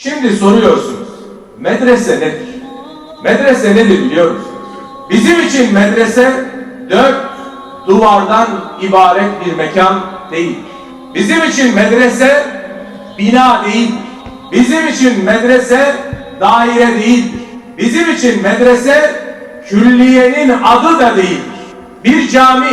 Şimdi soruyorsunuz, medrese nedir? Medrese nedir biliyor musunuz? Bizim için medrese dört duvardan ibaret bir mekan değil. Bizim için medrese bina değildir. Bizim için medrese daire değildir. Bizim için medrese külliyenin adı da değildir. Bir cami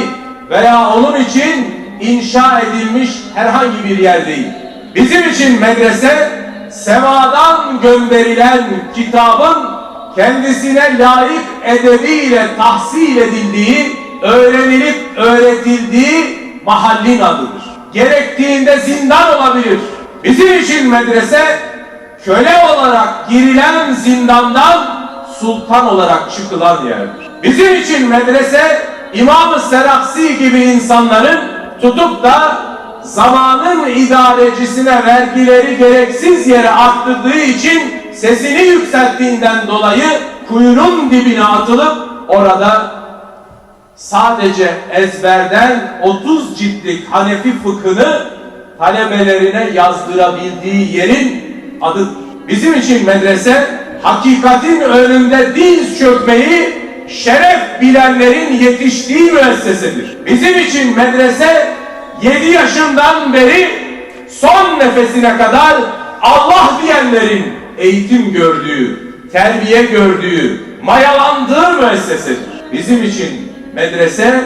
veya onun için inşa edilmiş herhangi bir yer değil. Bizim için medrese semadan gönderilen kitabın kendisine layık edebiyle tahsil edildiği, öğrenilip öğretildiği mahallin adıdır. Gerektiğinde zindan olabilir. Bizim için medrese köle olarak girilen zindandan sultan olarak çıkılan yerdir. Bizim için medrese İmam-ı Seraksi gibi insanların tutup da zamanın idarecisine vergileri gereksiz yere arttırdığı için sesini yükselttiğinden dolayı kuyunun dibine atılıp orada sadece ezberden 30 ciltlik Hanefi fıkhını talebelerine yazdırabildiği yerin adıdır. Bizim için medrese hakikatin önünde diz çökmeyi şeref bilenlerin yetiştiği müessesedir. Bizim için medrese 7 yaşından beri son nefesine kadar Allah diyenlerin eğitim gördüğü, terbiye gördüğü, mayalandığı müessesedir. Bizim için medrese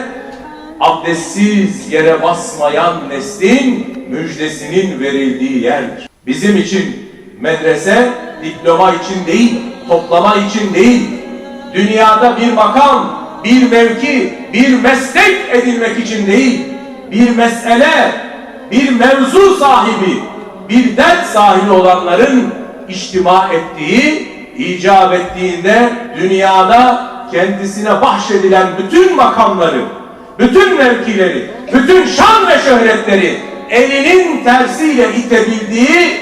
abdestsiz yere basmayan neslin müjdesinin verildiği yerdir. Bizim için medrese diploma için değil, toplama için değil, dünyada bir makam, bir mevki, bir meslek edinmek için değil, bir mesele, bir mevzu sahibi, bir dert sahibi olanların içtima ettiği, icap ettiğinde dünyada kendisine bahşedilen bütün makamları, bütün mevkileri, bütün şan ve şöhretleri elinin tersiyle itebildiği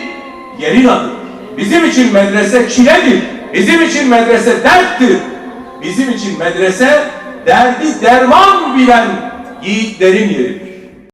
yerin adıdır. Bizim için medrese çiledir. Bizim için medrese derttir. Bizim için medrese derdi derman bilen yiğitlerin yeridir.